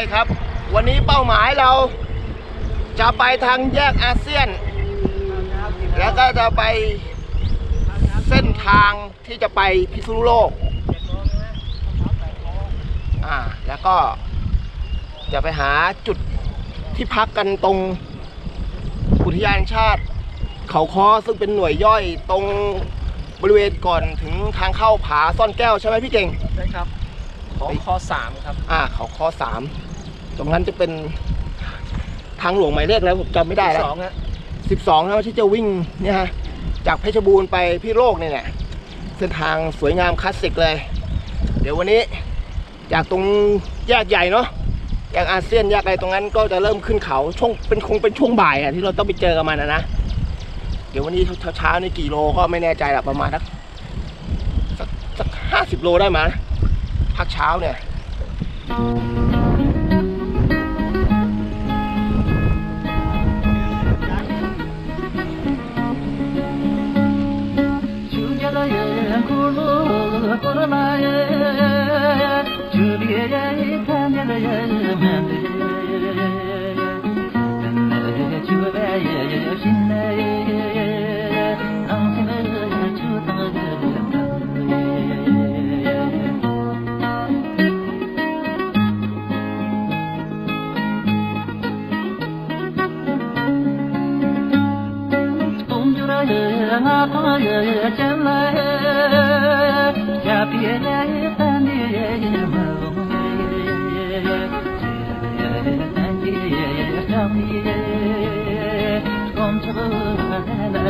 ช่ครับ วันนี้เป้าหมายเราจะไปทางแยกอาเซียน แล้วก็จะไปเส้นทางที่จะไปพิษณุโลกอ่าแล้วก็จะไปหาจุดที่พักกันตรงอุทยานแห่งชาติ เขาคอซึ่งเป็นหน่วยย่อยตรงบริเวณก่อนถึงทางเข้าผาซ่อนแก้วใช่ไหมพี่เก่งใช่ครับ ขอข้อสามครับ อ่าเขาคอสาม ตรงนั้นจะเป็นทางหลวงหมายเลขแล้วผมจำไม่ได้แล้วสองฮะสิบสองนะที่จะวิ่งเนี่ยฮะจากเพชรบูรณ์ไปพิโลกเนี่ยแหละเส้นทางสวยงามคลาสสิกเลย เดี๋ยววันนี้จากตรงแยกใหญ่เนาะแยกอาเซียนแยกอะไรตรงนั้นก็จะเริ่มขึ้นเขาช่วงเป็นคงเป็นช่วงบ่ายอะที่เราต้องไปเจอกับมันนะนะเดี๋ยววันนี้เช้าเช้าๆนี่กี่โลก็ไม่แน่ใจหรอกประมาณสักสักสักห้าสิบโลได้มั้ยพักเช้าเนี่ย 当日真来，下别来三年梦，三年上夜，从此来来来。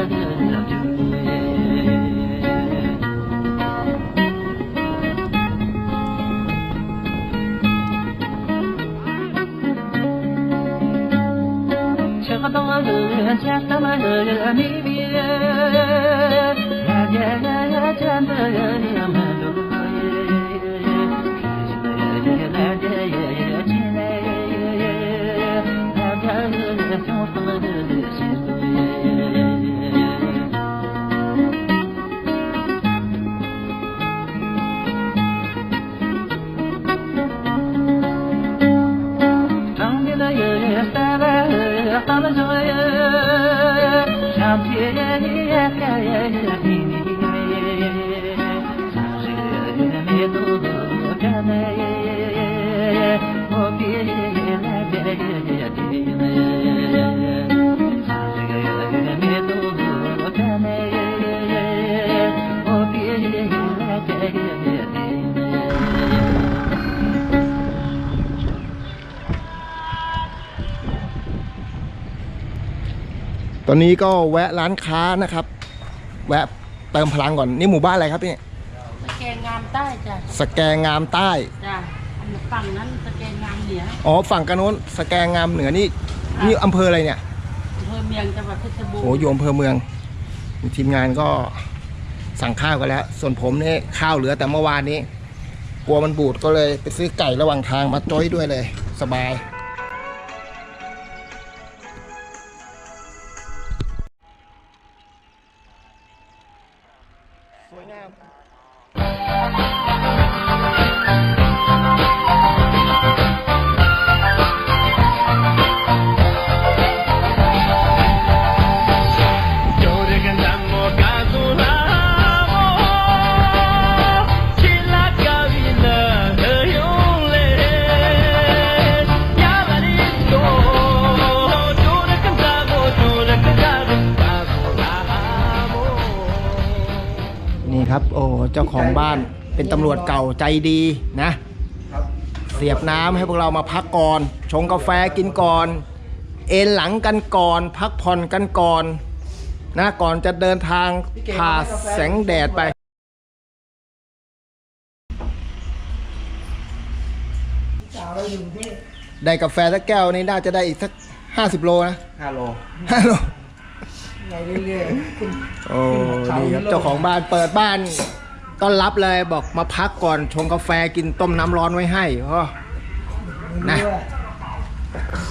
当日真来。Yeah. ตอนนี้ก็แวะร้านค้านะครับ แวะเติมพลังก่อนนี่หมู่บ้านอะไรครับพี่สแกงงามใต้จ้ะสแกงงามใต้จ้ะอันฝั่งนั้นสแกงงามเหนืออ๋อฝั่งกันโน้นสแกงงามเหนือนี่นี่อำเภออะไรเนี่ยอำเภอเมียงจังหวัดเพชรบูรโอ้ณ์อยู่อำเภอเมือง ทีมงานก็สั่งข้าวกันแล้ว ส่วนผมนี่ข้าวเหลือแต่เมื่อวานนี้ กลัวมันบูดก็เลยไปซื้อไก่ระหว่างทางมาจ้อยด้วยเลย สบาย สวยงาม นี่ครับ โอ้เจ้าของบ้านเป็นตำรวจเก่าใจดีนะ เสียบน้ำให้พวกเรามาพักก่อน ชงกาแฟกินก่อน เอนหลังกันก่อน พักผ่อนกันก่อนนะก่อนจะเดินทางผ่าแสงแดดไปได้กาแฟสักแก้วนี่น่าจะได้อีกสักห้าสิบโลนะห้าโลห้าโล โอ้นี่ครับเจ้าของบ้านเปิดบ้านต้อนรับเลยบอกมาพักก่อนชงกาแฟกินต้มน้ำร้อนไว้ให้เพราะนะ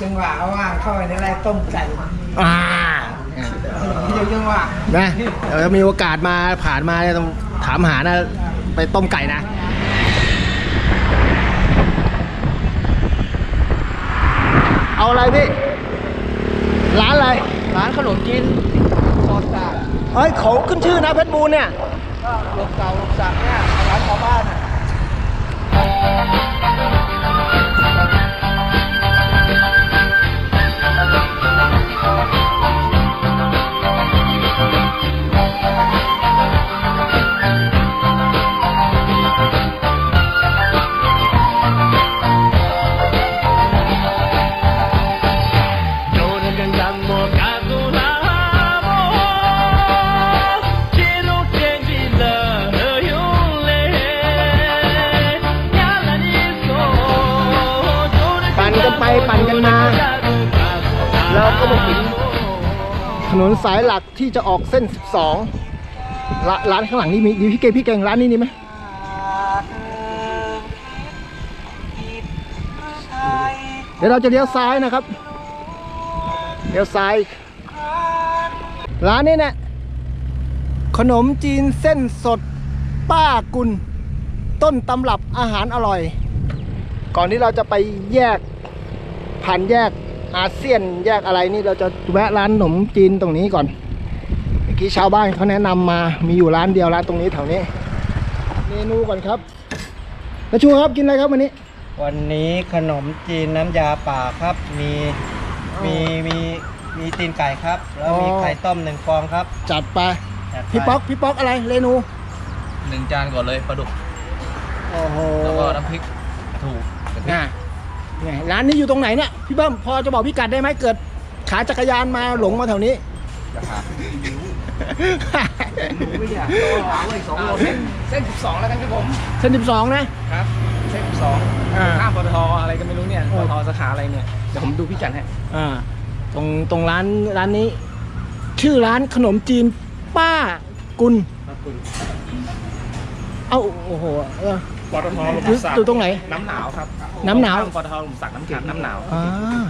จังหวะว่างเข้าไปในไรต้มไก่อ่าเดี๋ยวจังหวะนะเดี๋ยวมีโอกาสมาผ่านมาเนี่ยต้องถามหานะ ไปต้มไก่นะ เอาอะไรพี่ ร้านอะไร ร้านขนมจีนซอสจากเฮ้ยเขาขึ้นชื่อนะเพชรบูรณ์เนี่ย ก็ลมเก่าลมสักเนี่ยร้านชาวบ้านอะ ไปปั่นกันมาแล้วก็มาถึงถนนสายหลักที่จะออกเส้น 12 ร้านร้านข้างหลังนี่มีดีพี่เกงพี่เก่งร้านนี้นี่ไหมเดี๋ยวเราจะเลี้ยวซ้ายนะครับ เลี้ยวซ้าย ร้านนี้เนี่ยขนมจีนเส้นสดป้ากุล ต้นตำรับอาหารอร่อย ก่อนที่เราจะไปแยก ผ่านแยกอาเซียนแยกอะไรนี่เราจะแวะร้านขนมจีนตรงนี้ก่อนเมื่อกี้ชาวบ้านเขาแนะนำมามีอยู่ร้านเดียวร้านตรงนี้แถวนี้ เมนูก่อนครับแล้วชูครับกินอะไรครับวันนี้ วันนี้ขนมจีนน้ำยาป่าครับ มีมีมีมีตีนไก่ครับ แล้วมีอ๋อไข่ต้มหนึ่งฟองครับจัดไปจัดไปพี่ป๊อกพี่ป๊อกอะไรเรนูหนึ่งจานก่อนเลยปลาดุกโอ้โหแล้วก็น้ำพริกถูกกะ ทิน่ะไงร้านนี้อยู่ตรงไหนเนี่ยพี่เบิ้มพอจะบอกพี่กัดได้ไหมเกิดขาจักรยานมาหลงมาแถวนี้ราคาไม่อยากหาเลยสองโลเส้นเส้นสิบสองแล้วกันครับผมเส้นสิบสองนะ ครับ เส้นสิบสองอ่า ข้ามปตทอะไรก็ไม่รู้เนี่ยโอ้ปตทสาขาอะไรเนี่ยเดี๋ยวผมดูพี่กัดให้อ่าตรงตรงร้านร้านนี้ ชื่อร้านขนมจีนป้ากุลเอ้าโอ้โหเออ ปตทอยู่อยู่ตรงไหน น้ำหนาวครับน้ำหนาวข้มปตทหลุมสักน้ำแข็งน้ำหนาวอ่า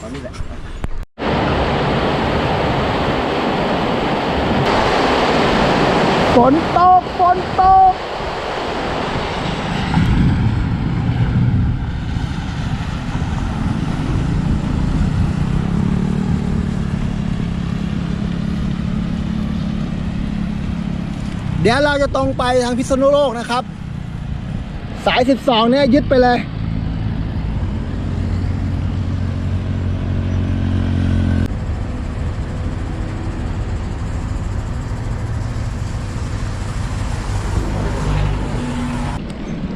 ตอนนี้แหละฝนตกฝนตก ดี๋ยวเราจะตรงไปทางพิษณุโลกนะครับ สาย 12 เนี่ยยึดไปเลย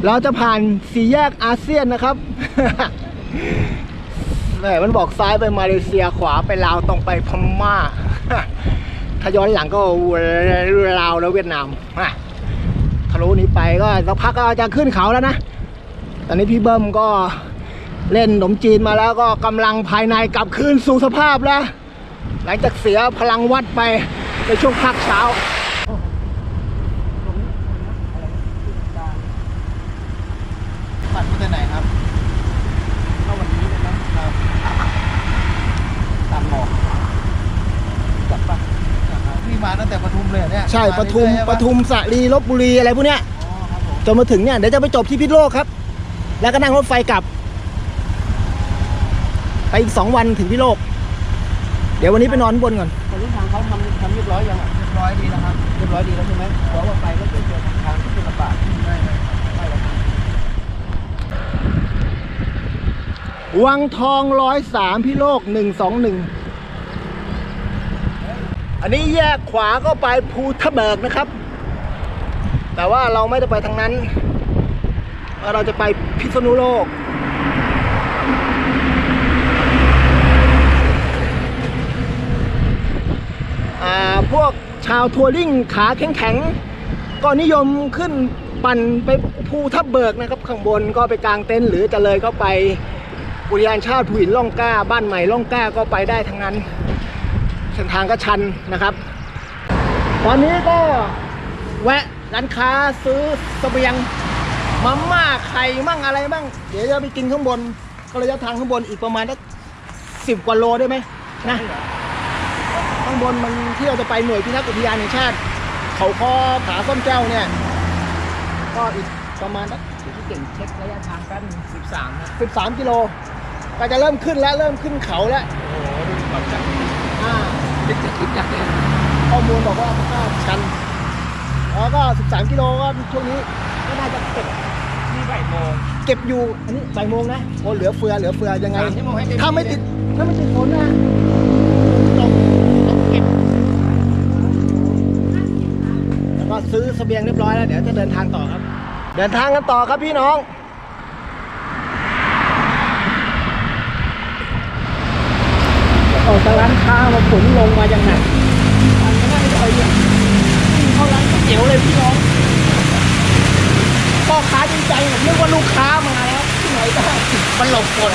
เราจะผ่านสี่แยกอาเซียนนะครับแหมมันบอกซ้ายไปมาเลเซียขวาไปลาวตรงไปพม่า ถ้าย้อนหลังก็ลาวแล้วเวียดนามอะทะลุนี้ไปก็สักพักก็จะขึ้นเขาแล้วนะ ตอนนี้พี่เบิ้มก็เล่นขนมจีนมาแล้วก็กำลังภายในกลับคืนสู่สภาพแล้ว หลังจากเสียพลังวัดไปในช่วงพักเช้า ปัดมาจากไหนครับ เข้าวันนี้เลยนะครับตามหมอกจับปะพี่มา ตั้งแต่ปทุมเลยเหรอเนี่ยใช่ปทุมาเรื่อยๆปใช่ะทุมสระลีลบบุรีอะไรพวกเนี้ยอ๋อครับผมจนมาถึงเนี่ยเดี๋ยวจะไปจบที่พิษณุโลกครับ แล้วก็นั่งรถไฟกลับ ไปอีกสองวันถึงพิษณุโลก เดี๋ยววันนี้ไปนอนข้างบนก่อนคนที่ทางเขาทำทำเรียบร้อยยังอะเรียบร้อยดีแล้วครับเรียบร้อยดีแล้วใช่ไหมเพราะว่าไปก็เจอเจอทางทางที่เป็นลำบากได้ได้ได้แล้วครับวังทองร้อยสามพิโลกหนึ่งสองหนึ่ง อันนี้แยกขวาก็ไปภูทะเบิกนะครับ แต่ว่าเราไม่ได้ไปทางนั้น เราจะไปพิษณุโลกอ่าพวกชาวทัวริ่งขาแข็งๆ ก็นิยมขึ้นปั่นไปภูทับเบิกนะครับ ข้างบนก็ไปกางเต็นท์หรือจะเลยก็ไปอุทยานชาติภูหินล่องกล้า บ้านใหม่ล่องกล้าก็ไปได้ทั้งนั้น ส้นทางก็ชันนะครับ ตอนนี้ก็แวะร้านค้าซื้อเสบียงมาม่าไข่มั่งอะไรมั่ง เดี๋ยวจะไปกินข้างบน ก็ระยะทางข้างบนอีกประมาณสักสิบกว่าโลได้ไหมนะข้างบนมันที่เราจะไปหน่วยพิทักษ์อุทยานแห่งชาติ เขาคอผาส้มแก้วเนี่ย ก็อีกประมาณสักเก่งเช็คระยะทางแป๊บนึงสิบสามกิโลก็จะเริ่มขึ้นแล้วเริ่มขึ้นเขาแล้ว โอ้โหดูก่อนจัง อ่า นึกจะคิดจักเลยข้อมูลบอกว่ามันก็ชันแล้วก็ 13 กิโลก็ช่วงนี้ก็น่าจะเก็บนี่บ่ายโมงเก็บอยู่อันนี้บ่ายโมงนะโอ้เหลือเฟือเหลือเฟือยังไง สามชั่วโมงให้เต็มถ้าไม่ที่ติดถ้าไม่ติดฝนนะต้องต้องเก็บแล้วก็ซื้อเสบียงเรียบร้อยแล้วเดี๋ยวจะเดินทางต่อครับ เดินทางกันต่อครับพี่น้อง ออกจากร้านค้ามาฝนลงมาอย่างหนักทางไม่ได้เลยเนี่ยเข้าร้านก๋วยเตี๋ยวเลยพี่น้องพ่อค้าดีใจผมนึกว่าลูกค้ามาแล้วที่ไหนได้มันหลบฝน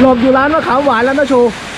หลบอยู่ร้านมะขามหวานแล้วนะชูส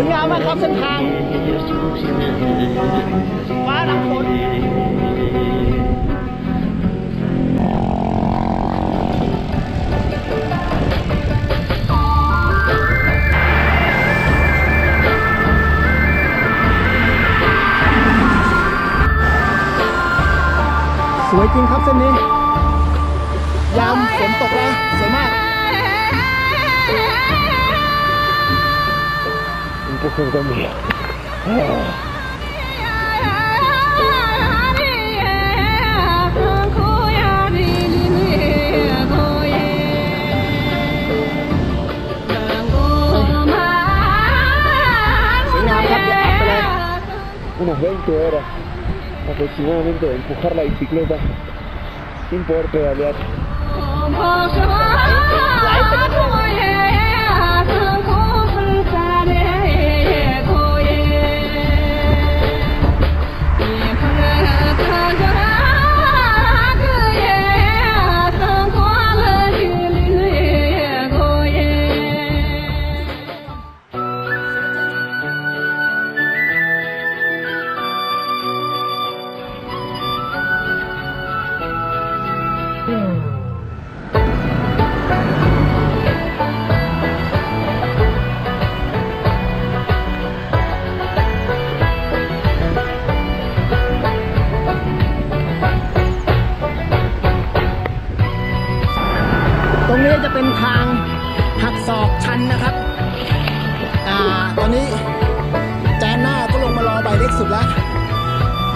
วยงามมากครับเส้นทางฟ้าหลังฝนสวยจริงครับเส้นนี้ ยามฝนตกแล้วสวยมาก poco también. Unas 20 horas aproximadamente de empujar la bicicleta sin poder pedalear.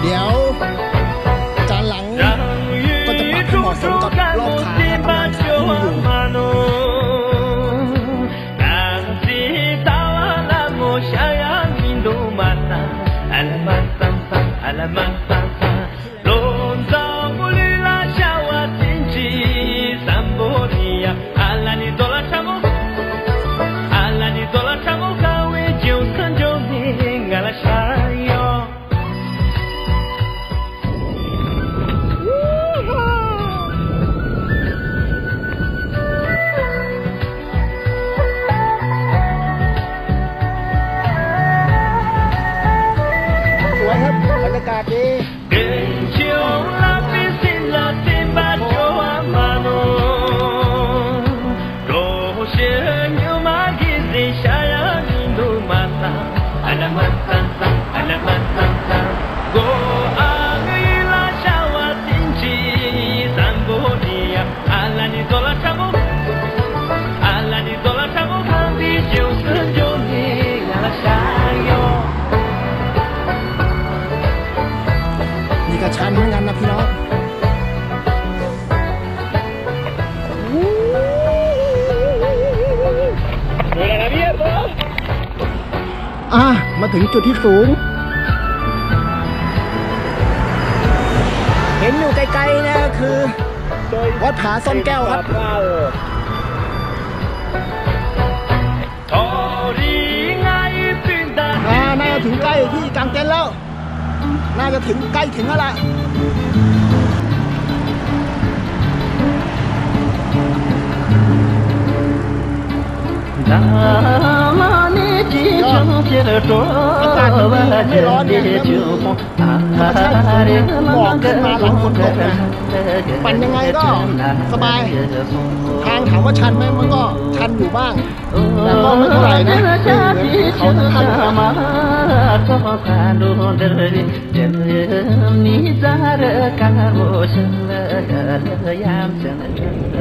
เดี๋ยวจานหลังก็จะปรับให้เหมาะสมกับรอบขาและประมาณขาที่มีอยู่ อากาศดี อะมาถึงจุดที่สูง เห็นอยู่ไกลๆนะคือวัดผาซ่อนแก้วครับอ่าน่าจะถึงใกล้ที่กลางเต็นท์แล้ว น่าจะถึงใกล้ถึงแล้วล่ะ อามารย์จะมีไม่ร้อนเนี่ยถ้าใช่เนี่รบอกขึ้นมาหลังฝนตกนะปั่นยังไงก็สบายทางถามว่าชันไหมมันก็ชันอยู่บ้างแต่ก็ไม่เท่าไหร่นะเขาทำก็ไม่ร้อน ಕಾಲು ನಿಜಾರ ಕಾಮೋಷ ಯಾಮ ಚಂದ್ರ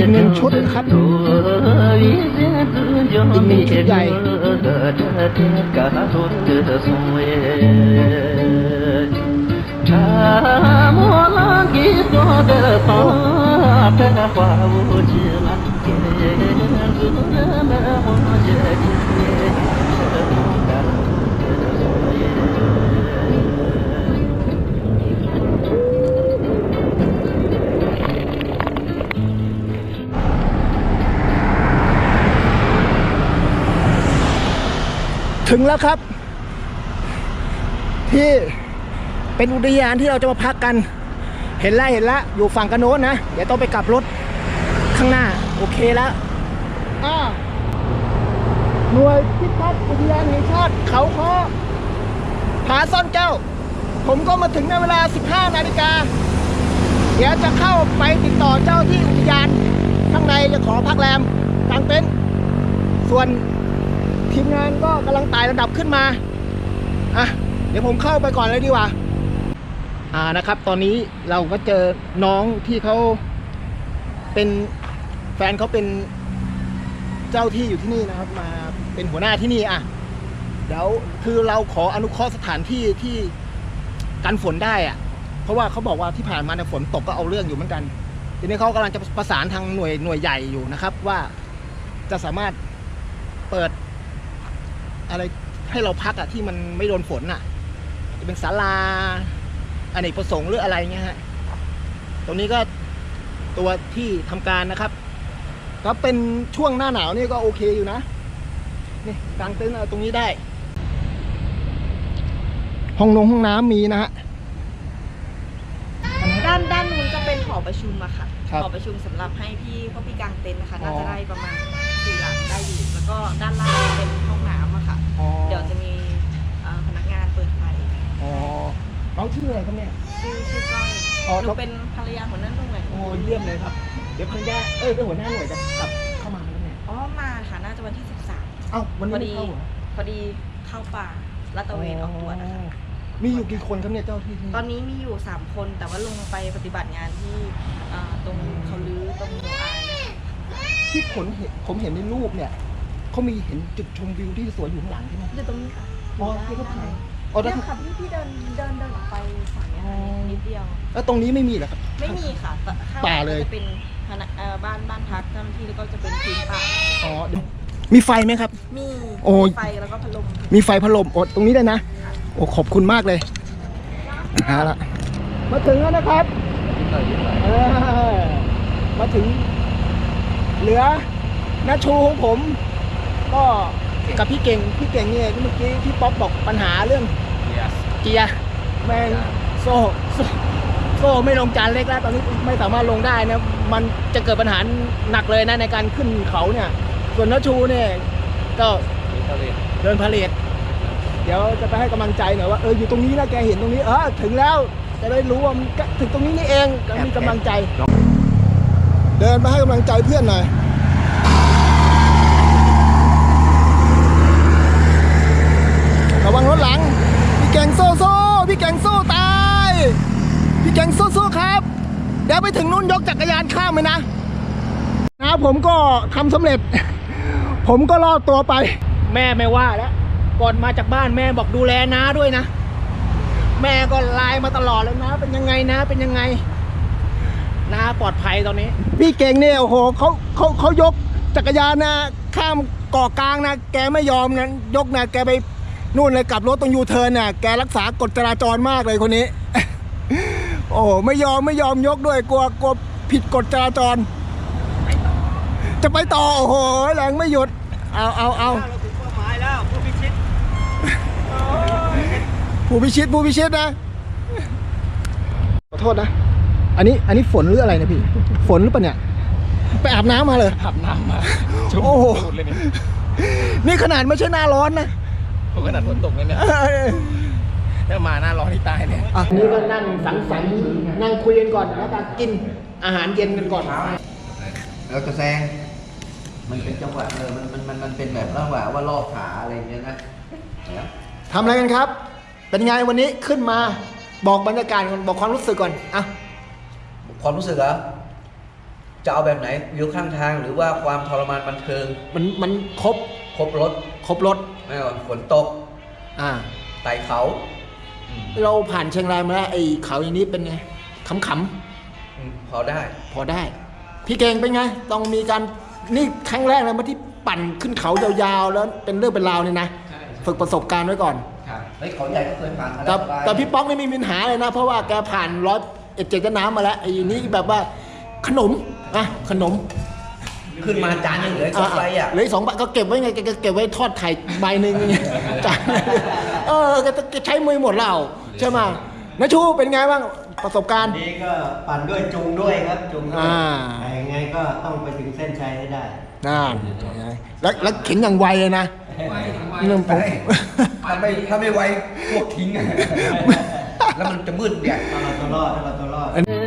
ignem chot khap ignem chot gai cha mo lang gi to de pa ta hua wu ji ถึงแล้วครับ ที่เป็นอุทยานที่เราจะมาพักกัน เห็นแล้วเห็นแล้วอยู่ฝั่งกันโน้นนะ เดี๋ยวต้องไปกลับรถข้างหน้า โอเคแล้วอ่าหน่วยพิทักษ์อุทยานแห่งชาติเขาคอผาซ่อนแก้ว ผมก็มาถึงในเวลา 15 นาฬิกา เดี๋ยวจะเข้าไปติดต่อเจ้าที่อุทยาน ข้างในจะขอพักแรมกลางเต็นท์ส่วน ทีมงานก็กำลังไต่ระดับขึ้นมาอะเดี๋ยวผมเข้าไปก่อนเลยดีกว่า อ่านะครับ ตอนนี้เราก็เจอน้องที่เขาเป็นแฟนเขาเป็นเจ้าที่อยู่ที่นี่นะครับ มาเป็นหัวหน้าที่นี่อะเดี๋ยวคือเราขออนุเคราะห์สถานที่ที่กันฝนได้อะ เพราะว่าเขาบอกว่าที่ผ่านมาเนี่ยฝนตกก็เอาเรื่องอยู่เหมือนกัน ทีนี้เขากำลังจะประสานทางหน่วยหน่วยใหญ่อยู่นะครับ ว่าจะสามารถเปิด อะไรให้เราพักอะที่มันไม่โดนฝนอะจะเป็นศาลาอเนกประสงค์หรืออะไรเงี้ยฮะตรงนี้ก็ตัวที่ทำการนะครับก็เป็นช่วงหน้าหนาวนี่ก็โอเคอยู่นะนี่กางเต็นท์เอาตรงนี้ได้ ห้องนงห้องน้ำมีนะฮะด้านด้านนู้นจะเป็นหอประชุมอะค่ะครับหอประชุมสำหรับให้พี่พวกพี่กางเต็นท์นะคะอ๋อน่าจะได้ประมาณสี่หลังได้อยู่แล้วก็ด้านล่างเป็นห้องน้ำ อะค่ะอ๋อเดี๋ยวจะมีเอ่อพนักงานเปิดไฟอ๋อน้องชื่ออะไรครับเนี่ย ชื่อชื่อก้อยอ๋อหนูเป็นภรรยาหัวหน้าหน่วยโอ้เยี่ยมเลยครับ เดี๋ยวพันยาเอ้ยเป็นหัวหน้าหน่วยจะกลับเข้ามาแล้วเนี่ยอ๋อมาค่ะน่าจะวันที่ 13 เอ้าวันพนี้อไม่ดีเข้าเหรอพอดีเข้าป่าลาดตระเวนออกตรวจนะคะมีอยู่กี่คนครับเนี่ยเจ้าที่ที่ตอนนี้มีอยู่ 3 คนแต่ว่าลงไปปฏิบัติงานที่เอ่อตรงเขาลือตรงโนอายนะคะที่ผมเห็นผมเห็นในรูปเนี่ย เขามีเห็นจุดชมวิวที่สวยอยู่ข้างหลังใช่ไหม อยู่ตรงนี้ค่ะอ๋อที่เขาถ่ายอ๋อแล้วเนี่ยค่ะพี่พี่เดินเดินเดินออกไปฝั่งเนี้ยค่ะนิดเดียว แล้วตรงนี้ไม่มีเหรอครับ ไม่มีค่ะแต่ข้งป่าเลย จะเป็นพนักเอ่อบ้านบ้านพักเจ้าหน้าที่แล้วก็จะเป็นพื้นป่า อ๋อเดี๋ยวมีไฟไหมครับ มีโอ้ย ไฟแล้วก็พัดลม มีไฟพัดลมโอดตรงนี้เลยนะ โอ้ขอบคุณมากเลยเอาละมาถึงแล้วนะครับเออมาถึง เหลือนาชูของผม ก็กับพี่เก่งพี่เก่งเนี่ยเมื่อกี้พี่ป๊อปบอกปัญหาเรื่องเกียร์แม่งโซ่โซ่โซ่ไม่ลงจานเล็กแล้วตอนนี้ไม่สามารถลงได้นะมันจะเกิดปัญหาหนักเลยนะในการขึ้นเขาเนี่ย ส่วนนาชูเนี่ยก็เดินพาเลทเดี๋ยวจะไปให้กำลังใจหน่อยว่าเอออยู่ตรงนี้นะแกเห็นตรงนี้เออถึงแล้วจะได้รู้ว่ามันก็ถึงตรงนี้นี่เองก็มีกำลังใจ เดินไปให้กำลังใจเพื่อนหน่อย ระวังรถหลัง พี่แกงโซ่โซ่พี่แกงโซ่ตาย พี่แกงโซ่โซ่ครับ เดี๋ยวไปถึงนู้นยกจักรยานข้ามไปนะ นะผมก็ทำสำเร็จ ผมก็รอดตัวไป แม่ไม่ว่าแล้ว ก่อนมาจากบ้านแม่บอกดูแลน้าด้วยนะ แม่ก็ไลน์มาตลอดเลยนะ เป็นยังไงนะ เป็นยังไงน้าปลอดภัยตอนนี้ พี่เก่งเนี่ยโอ้โหเขาเขาเขายกจักรยานนะข้ามเกาะกลางนะแกไม่ยอมนะยกนะแกไป นู่นเลยกลับรถตรงยูเทิร์นน่ะแกรักษากฎจราจรมากเลยคนนี้ โอ้โหไม่ยอมไม่ยอมยกด้วยกลัวกลัวผิดกฎจราจร จะไปต่อโอ้โหแรงไม่หยุด เอาเอาเอาผู้พิชิตผู้พิชิตนะขอโทษนะ อันนี้อันนี้ฝนหรืออะไรนะพี่ ฝนหรือเปล่าเนี่ย ไปอาบน้ำมาเลยขับน้ำมาโอ้โหเลยเนี่ยนี่ขนาดไม่ใช่หน้าร้อนนะ ขนาดฝนตกเลยเนี่ยถ้ามาหน้าร้อนที่ตายเนี่ยอันนี้ก็นั่งสังสรรค์นั่งคุยกันก่อนแล้วก็กินอาหารเย็นกันก่อนแล้วก็แซงมันเป็นจังหวะเออมันมันมันมันเป็นแบบระหว่างว่าลอกขาอะไรอย่างเงี้ยนะเนี่ยทำอะไรกันครับ เป็นไงวันนี้ขึ้นมาบอกบรรยากาศก่อนบอกความรู้สึกก่อนอะความรู้สึกเหรอจะเอาแบบไหนวิวข้างทางหรือว่าความทรมานบันเทิง มันมันครบครบรถ ครบรถไม่ว่าฝนตกอ่า ไต่เขาเราผ่านเชียงรายมาแล้วไอ้เขาอย่างนี้เป็นไงขำอืมพอได้ ๆพอได้ พี่เก่งเป็นไง ต้องมีการนี่ครั้งแรกเลยมาที่ปั่นขึ้นเขายาวๆ แล้วเป็นเรื่องเป็นราวเนี่ยนะฝึกประสบการณ์ไว้ก่อน ครับเฮ้ยเขาใหญ่ก็เคยผ่านมาแต่วสบายแต่พี่ป๊อกไม่มีปัญหาเลยนะ เพราะว่าแกผ่านร้อยเอ็ดเจ็ดน้ำมาแล้วไอ้นี่แบบว่าขนมอะขนม ขึ้นมาจานยังเหลืออีกสองใบอะเหลืออกสองใบก็เก็บไว้ไงแกก็เก็บไว้ทอดไข่ใบหนึ่งไงจานเออแกแกใช้มือหมดแล้วใช่ไหมนาชูเป็นไงบ้างประสบการณ์นี้ก็ปั่นด้วยจุงด้วยครับจุงด้วยอ่าแต่ยังไงก็ต้องไปถึงเส้นชัยให้ได้น่าแล้วแล้วเข็นอย่างไวเลยนะเรื่องผมถ้าไม่ถ้าไม่ไวพวกทิ้งอะแล้วมันจะมืดใหญ่ถ้าเราตัวรอดถ้าเราตัวรอดอะเจ้